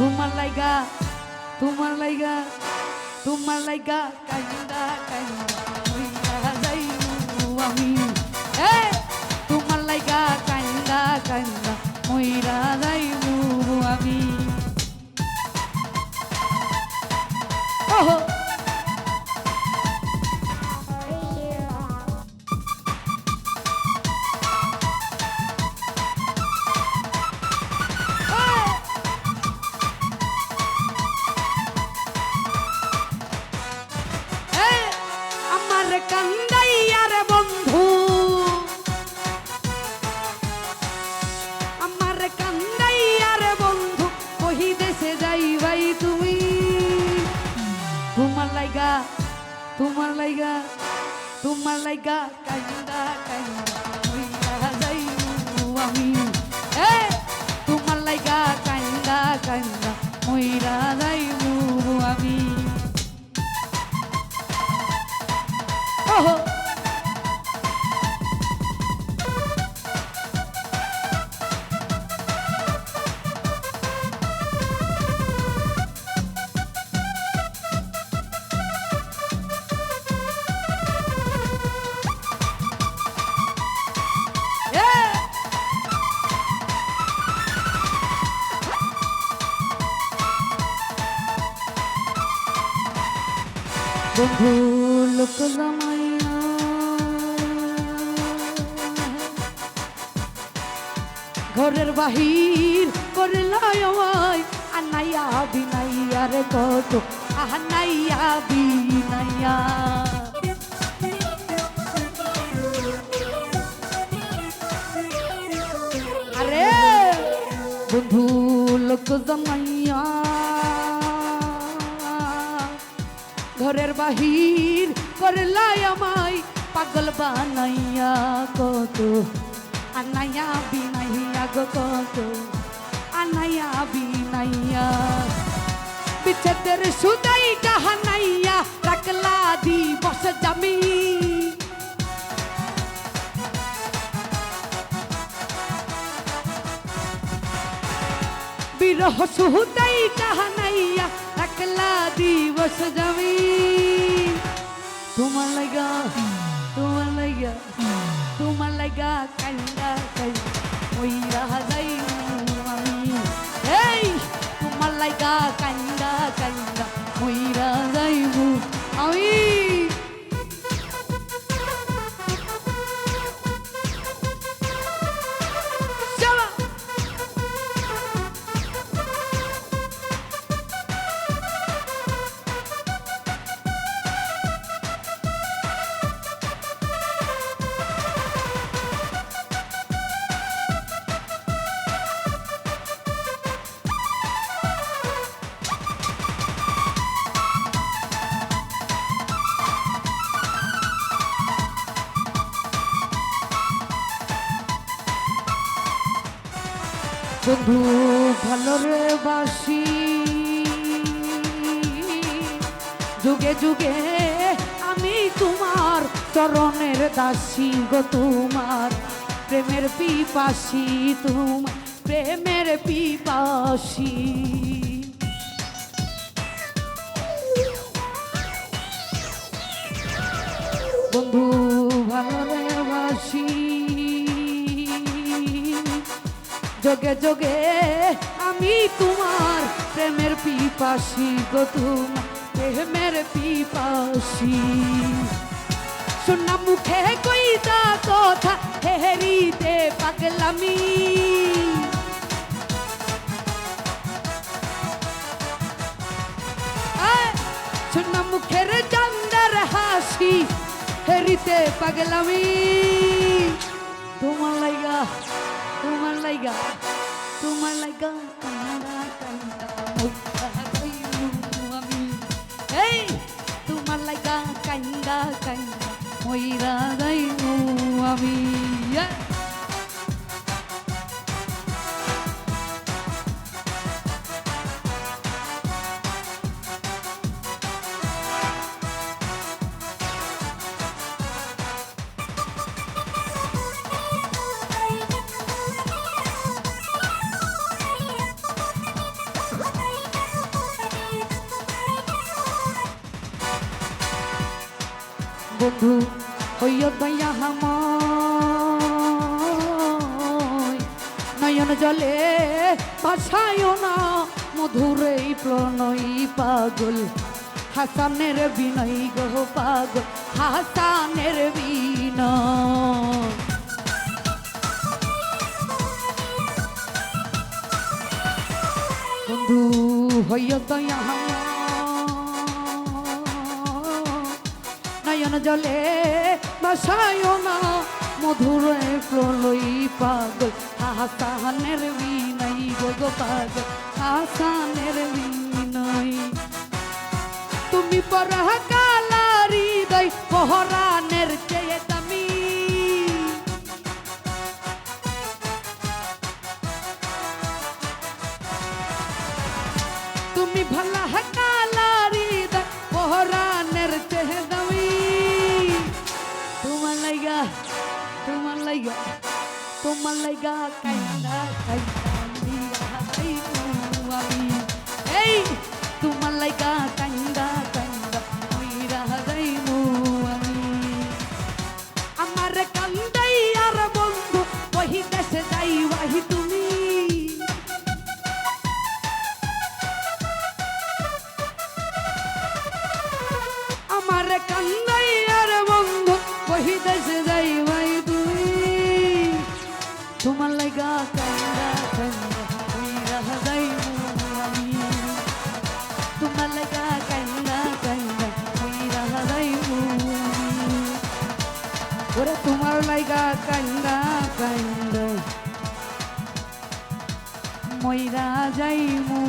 তোমার লাইগা তোমার লাইগা তোমার লাইগা, কাইন্দা কাইন্দা মইরা যাইমু আমি। এ, তোমার লাইগা, কাইন্দা কাইন্দা, মইরা লাইগা কান্দা কান্দা মইরা যাইমু আমি। এ তোমার লাইগা কান্দা কান্দা মইরা যাইমু ঘরের বাহির করে লয় আনাইয়া বিনাইয়া রে কত আনাইয়া বিনাইয়া। আরে বন্ধু লোক জামাইয়া ঘরের বাহির করলাই আমায়। পাগল বানাইয়া কত, আনাইয়া বিনাইয়া গো কত, আনাইয়া বিনাইয়া। বিচ্ছেদের সুদাই কাহানাইয়া রাখলা দিবস জামি। বিরহ সুহুদাই কাহানাইয়া দিবস যাবি তোমার লাগা তোমার লাগা তোমার লাগা কান্দা কান্দা ওইরা যাই আমি এই তোমার লাগা কান্দা কান্দা ওইরা যাইবু আমি বন্ধু ভালো রে বাসি। যুগে যুগে আমি তোমার চরণের দাসী গো তোমার। প্রেমের পিপাসি তোমার, প্রেমের পিপাসি। যোগে যোগে আমি তোমার প্রেমের পিপাসি গো তোমার প্রেমের পিপাসি। শোনা মুখে কইতা কথা হেরিতে পাগলামি। শোনা মুখের চান্দার হাসি, হেরিতে পাগলামি। তোমার লাইগা তোমার লাইগা। তোমার লাইগা কান্দা কান্দা মুখা কইলু আমি এই তোমার লাইগা কান্দা কান্দা মইরা যাইমু আমি Yeah! বন্ধু হইয় নয়ন জলে ভাসায় না মধুর প্রণয় পাগল। হাসানের বিনয় গো পাগল, হাসানের বিনয়। বন্ধু হইয় দয়া নয়ন জলে বাসায় না মধুর প্রলয় পাগল হাসানের বিনয় গো পাগল হাসানের বিনয়। তুমি পরহ কালারি দই পহরানের চেয়ে দামি। তুমি ভালা কালারি তোমার লাইগা কাইন্দা কাইন্দা দিয়া কাইন্দু আমি এই তোমার লাইগা ওরে তোমার লাইগা কান্দা কান্দ। মইরা যাইমু